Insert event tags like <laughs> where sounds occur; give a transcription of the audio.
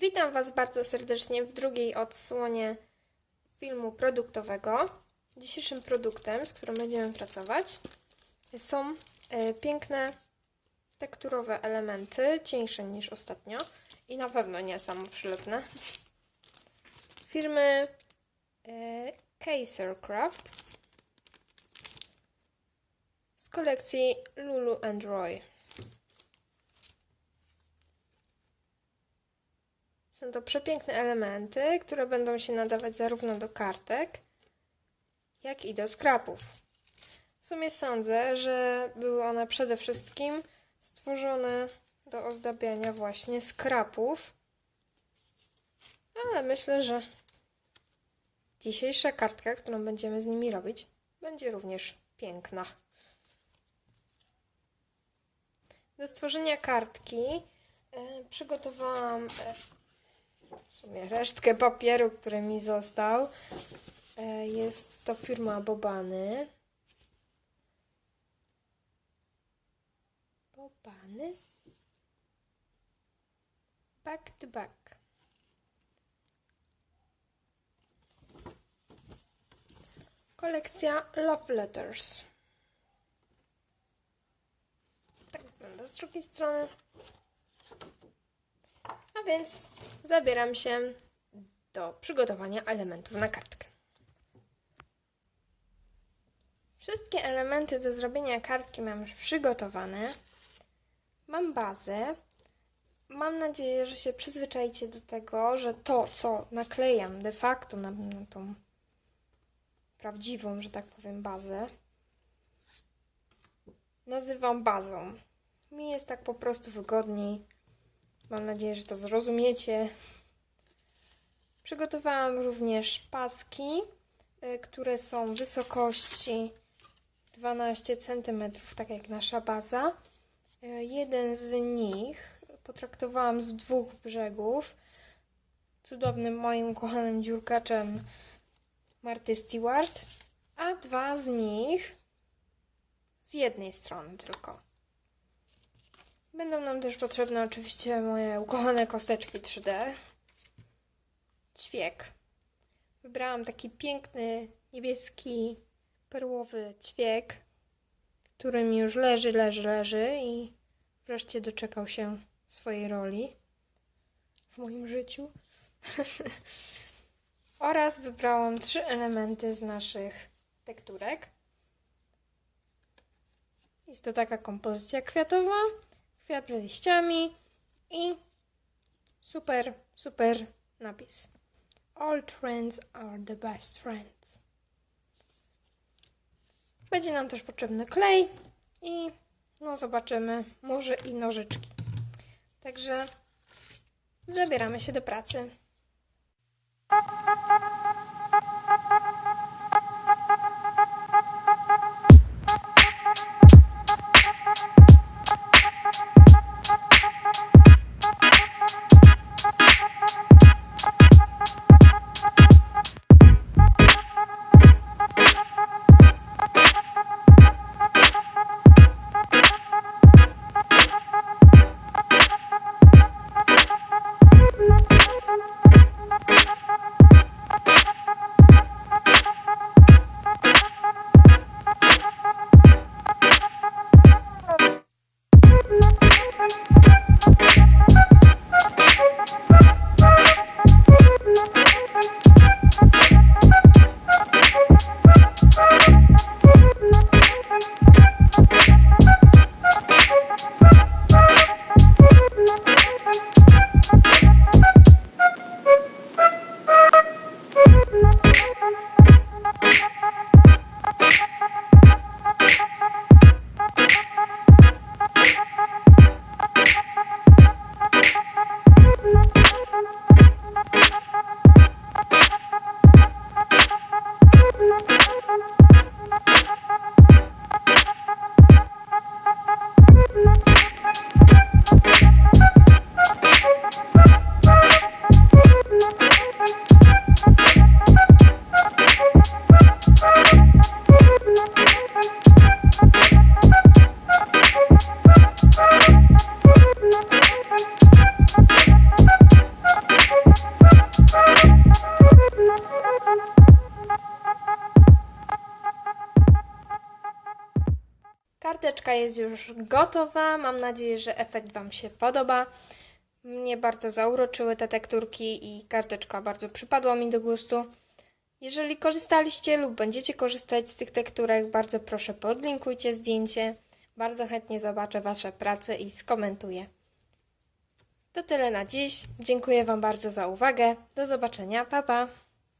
Witam Was bardzo serdecznie w drugiej odsłonie filmu produktowego. Dzisiejszym produktem, z którym będziemy pracować, są e, piękne tekturowe elementy, cieńsze niż ostatnio i na pewno nie samoprzylepne. Firmy e, Casercraft z kolekcji Lulu and Roy. Są to przepiękne elementy, które będą się nadawać zarówno do kartek, jak i do skrapów. W sumie sądzę, że były one przede wszystkim stworzone do ozdabiania właśnie skrapów, ale myślę, że dzisiejsza kartka, którą będziemy z nimi robić, będzie również piękna. Do stworzenia kartki e, przygotowałam e, sumie resztkę papieru, który mi został. E, Jest to firma Bobany. Bobany? Back to back. Kolekcja Love Letters. Tak wygląda z drugiej strony. A więc zabieram się do przygotowania elementów na kartkę. Wszystkie elementy do zrobienia kartki mam już przygotowane. Mam bazę. Mam nadzieję, że się przyzwyczajicie do tego, że to, co naklejam de facto na, na tą prawdziwą, że tak powiem, bazę, nazywam bazą. Mi jest tak po prostu wygodniej. Mam nadzieję, że to zrozumiecie. Przygotowałam również paski, y, które są wysokości 12 cm, tak jak nasza baza. Y, Jeden z nich potraktowałam z dwóch brzegów. Cudownym moim kochanym dziurkaczem Marty Stewart, a dwa z nich z jednej strony tylko. Będą nam też potrzebne oczywiście moje ukochane kosteczki 3D. Ćwiek. Wybrałam taki piękny, niebieski, perłowy ćwiek, który mi już leży, leży, leży i wreszcie doczekał się swojej roli w moim życiu. <laughs> Oraz wybrałam trzy elementy z naszych tekturek. Jest to taka kompozycja kwiatowa, kwiat z liściami i super, super napis. All trends are the best friends. Będzie nam też potrzebny klej i no zobaczymy, może i nożyczki. Także zabieramy się do pracy. Karteczka jest już gotowa. Mam nadzieję, że efekt Wam się podoba. Mnie bardzo zauroczyły te tekturki i karteczka bardzo przypadła mi do gustu. Jeżeli korzystaliście lub będziecie korzystać z tych tekturek, bardzo proszę podlinkujcie zdjęcie. Bardzo chętnie zobaczę Wasze prace i skomentuję. To tyle na dziś. Dziękuję Wam bardzo za uwagę. Do zobaczenia. Pa pa!